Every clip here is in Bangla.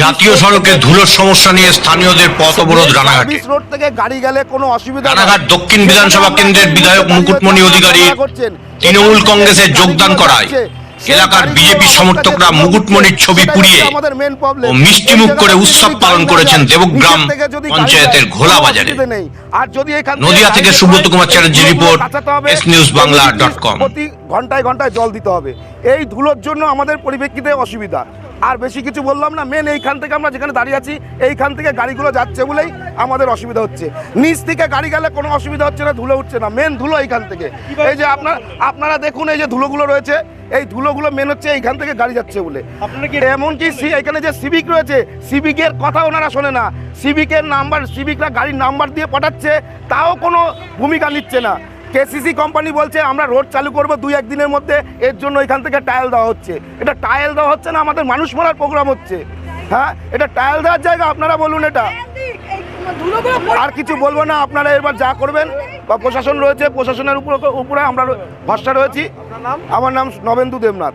জাতীয় সড়কে ধুলোর সমস্যা নিয়ে স্থানীয়দের পথ অবরোধ রানাঘাটে। রোড থেকে গাড়ি গেলে কোনো অসুবিধা। রানাঘাট দক্ষিণ বিধানসভা কেন্দ্রের বিধায়ক মুকুটমণি অধিকারী তৃণমূল কংগ্রেসে যোগদান করায়। এলাকার বিজেপি সমর্থকরা মুকুটমণির ছবি পুড়িয়ে ও মিষ্টিমুখ করে উৎসব পালন করেছেন দেবগ্রাম পঞ্চায়েতের ঘোলা বাজারে। আর যদি এখান থেকে নদিয়া থেকে সুব্রত কুমার চ্যাটার্জি রিপোর্ট, কাচাতে হবে, snewsbangla.com প্রতি ঘন্টায় ঘন্টায় জল দিতে হবে। এই ধুলোর জন্য আমাদের পরিপ্রেক্ষিতে অসুবিধা। আর বেশি কিছু বললাম না। মেন এইখান থেকে আমরা যেখানে দাঁড়িয়ে আছি এইখান থেকে গাড়িগুলো যাচ্ছে বলেই আমাদের অসুবিধা হচ্ছে। নিচ থেকে গাড়ি গেলে কোনো অসুবিধা হচ্ছে না ধুলো উঠছে না। মেন ধুলো এইখান থেকে। এই যে আপনার আপনারা দেখুন এই যে ধুলোগুলো রয়েছে এই ধুলোগুলো মেন হচ্ছে এইখান থেকে গাড়ি যাচ্ছে বলে। এমনকি সি- এখানে যে সিভিক রয়েছে সিভিকের কথা ওনারা শোনে না। সিভিকের নাম্বার সিভিকরা গাড়ির নাম্বার দিয়ে পাঠাচ্ছে তাও কোনো ভূমিকা নিচ্ছে না। কেসিসি কোম্পানি বলছে আমরা রোড চালু করব দুই একদিনের মধ্যে। এর জন্য এখান থেকে টায়াল দেওয়া হচ্ছে। এটা টায়াল দেওয়া হচ্ছে না আমাদের মানুষ মারার প্রোগ্রাম হচ্ছে। হ্যাঁ এটা টায়াল দেওয়ার জায়গা আপনারা বলুন এটা। আর কিছু বলব না আপনারা এবার যা করবেন বা প্রশাসন রয়েছে প্রশাসনের উপরে উপরে আমরা ভরসা রয়েছি। আমার নাম নবেন্দু দেবনাথ।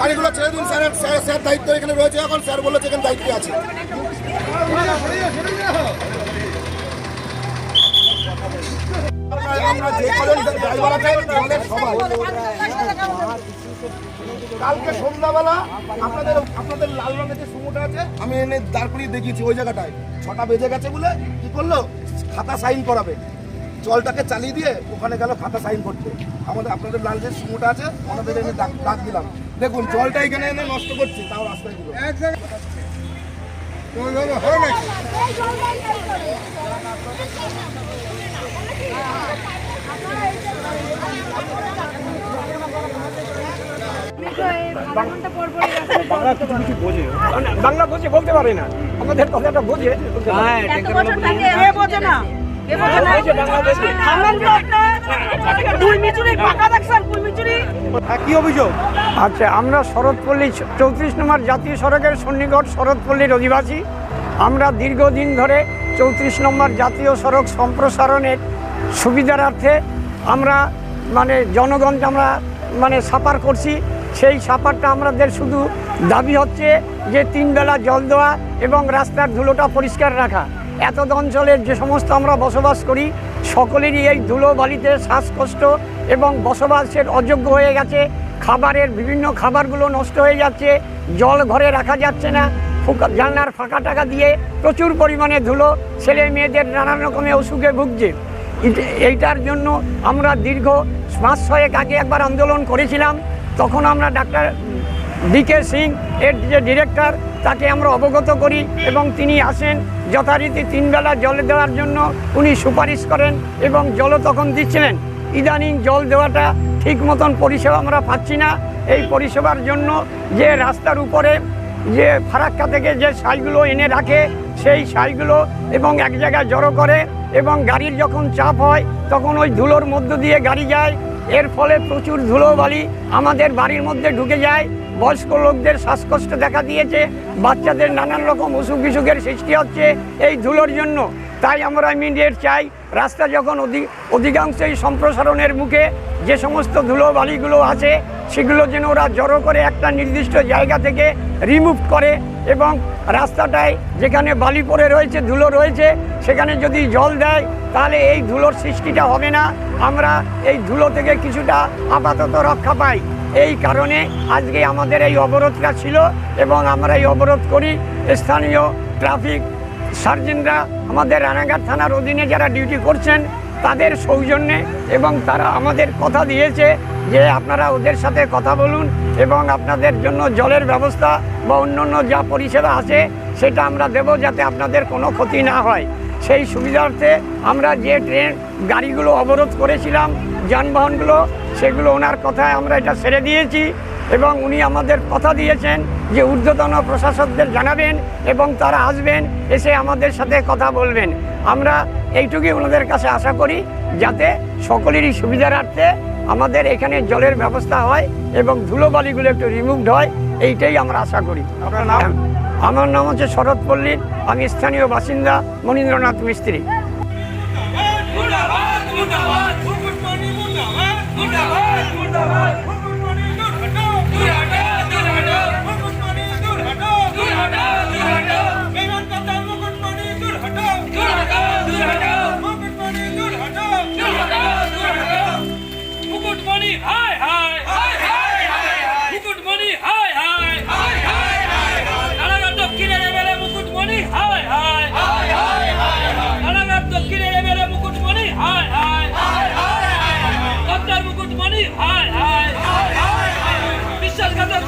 গাড়িগুলো ছেড়ে দিন, স্যার। স্যার দায়িত্ব এখানে রয়েছে এখন। স্যার বলেছে এখানে দায়িত্বে আছে। কালকে সন্ধ্যাবেলা আপনাদের আপনাদের লাল রঙের যে আছে, আমি এনে দাঁড় করিয়ে দেখিয়েছি ওই জায়গাটায়। ছটা বেজে গেছে বলে কি করল? খাতা সাইন করাবে। জলটাকে চালিয়ে দিয়ে ওখানে গেল খাতা সাইন করতে। আমাদের, আপনাদের লাল যে সুমোটা আছে, ওনাদের এনে ডাক ডাক দিলাম। দেখুন, জলটা এখানে এনে নষ্ট করছে, তাও রাস্তায় বাংলা বোঝে বলতে পারে না। আমাদের কথাটা বোঝে না। দুই মিচুরি কি অভিযোগ? আচ্ছা আমরা শরৎপল্লী চৌত্রিশ নম্বর জাতীয় সড়কের সন্নিকট শরৎপল্লীর অধিবাসী। আমরা দীর্ঘদিন ধরে চৌত্রিশ নম্বর জাতীয় সড়ক সম্প্রসারণের সুবিধার্থে আমরা মানে জনগণকে আমরা মানে সাপার করছি। সেই সাপারটা আমাদের শুধু দাবি হচ্ছে যে তিন বেলা জল দেওয়া এবং রাস্তার ধুলোটা পরিষ্কার রাখা। এত অঞ্চলের যে সমস্ত আমরা বসবাস করি, সকলেরই এই ধুলো বালিতে শ্বাসকষ্ট এবং বসবাসের অযোগ্য হয়ে গেছে। খাবারের বিভিন্ন খাবারগুলো নষ্ট হয়ে যাচ্ছে, জল ঘরে রাখা যাচ্ছে না। ফুকা, জানলার ফাঁকা টাকা দিয়ে প্রচুর পরিমাণে ধুলো ছেলে মেয়েদের নানান রকমের অসুখে ভুগছে। এইটার জন্য আমরা দীর্ঘ মাস ছয়েক আগে একবার আন্দোলন করেছিলাম। তখন আমরা ডাক্তার বিকে সিং এর যে ডিরেক্টর, তাকে আমরা অবগত করি এবং তিনি আসেন। যথারীতি তিনবেলা জল দেওয়ার জন্য উনি সুপারিশ করেন এবং জলও তখন দিচ্ছিলেন। ইদানিং জল দেওয়াটা ঠিক মতন পরিষেবা আমরা পাচ্ছি না। এই পরিষেবার জন্য যে রাস্তার উপরে যে ফারাক্কা থেকে যে সাইগুলো এনে রাখে সেই সাইগুলো এবং এক জায়গায় জড়ো করে এবং গাড়ির যখন চাপ হয়, তখন ওই ধুলোর মধ্য দিয়ে গাড়ি যায়। এর ফলে প্রচুর ধুলো বালি আমাদের বাড়ির মধ্যে ঢুকে যায়। বয়স্ক লোকদের শ্বাসকষ্ট দেখা দিয়েছে, বাচ্চাদের নানান রকম অসুখ বিসুখের সৃষ্টি হচ্ছে এই ধুলোর জন্য। তাই আমরা ইমিডিয়েট চাই, রাস্তা যখন অধিক অধিকাংশই সম্প্রসারণের মুখে যে সমস্ত ধুলো বালিগুলো আছে, সেগুলো যেন ওরা জড়ো করে একটা নির্দিষ্ট জায়গা থেকে রিমুভ করে এবং রাস্তাটায় যেখানে বালি পড়ে রয়েছে, ধুলো রয়েছে, সেখানে যদি জল দেয়, তাহলে এই ধুলোর সৃষ্টিটা হবে না। আমরা এই ধুলো থেকে কিছুটা আপাতত রক্ষা পাই। এই কারণে আজকে আমাদের এই অবরোধটা ছিল এবং আমরা এই অবরোধ করি। স্থানীয় ট্রাফিক সার্জেনরা আমাদের রানাঘাট থানার অধীনে যারা ডিউটি করছেন তাদের সৌজন্যে এবং তারা আমাদের কথা দিয়েছে যে আপনারা ওদের সাথে কথা বলুন এবং আপনাদের জন্য জলের ব্যবস্থা বা অন্যান্য যা পরিষেবা আছে সেটা আমরা দেব যাতে আপনাদের কোনো ক্ষতি না হয়। সেই সুবিধার্থে আমরা যে ট্রেন গাড়িগুলো অবরোধ করেছিলাম, যানবাহনগুলো, সেগুলো ওনার কথায় আমরা এটা ছেড়ে দিয়েছি এবং উনি আমাদের কথা দিয়েছেন যে ঊর্ধ্বতন প্রশাসকদের জানাবেন এবং তারা আসবেন, এসে আমাদের সাথে কথা বলবেন। আমরা এইটুকুই ওনাদের কাছে আশা করি যাতে সকলেরই সুবিধার্থে আমাদের এখানে জলের ব্যবস্থা হয় এবং ধুলোবালিগুলো একটু রিমুভড হয় এইটাই আমরা আশা করি আপনার নাম আমার নাম হচ্ছে শরৎ পল্লীর আমি স্থানীয় বাসিন্দা মনীন্দ্রনাথ মিস্ত্রি মুর্দাবাদ মুর্দাবাদ মুকুট মণি মুর্দাবাদ মুর্দাবাদ মুর্দাবাদ বিশ্বাসঘাতক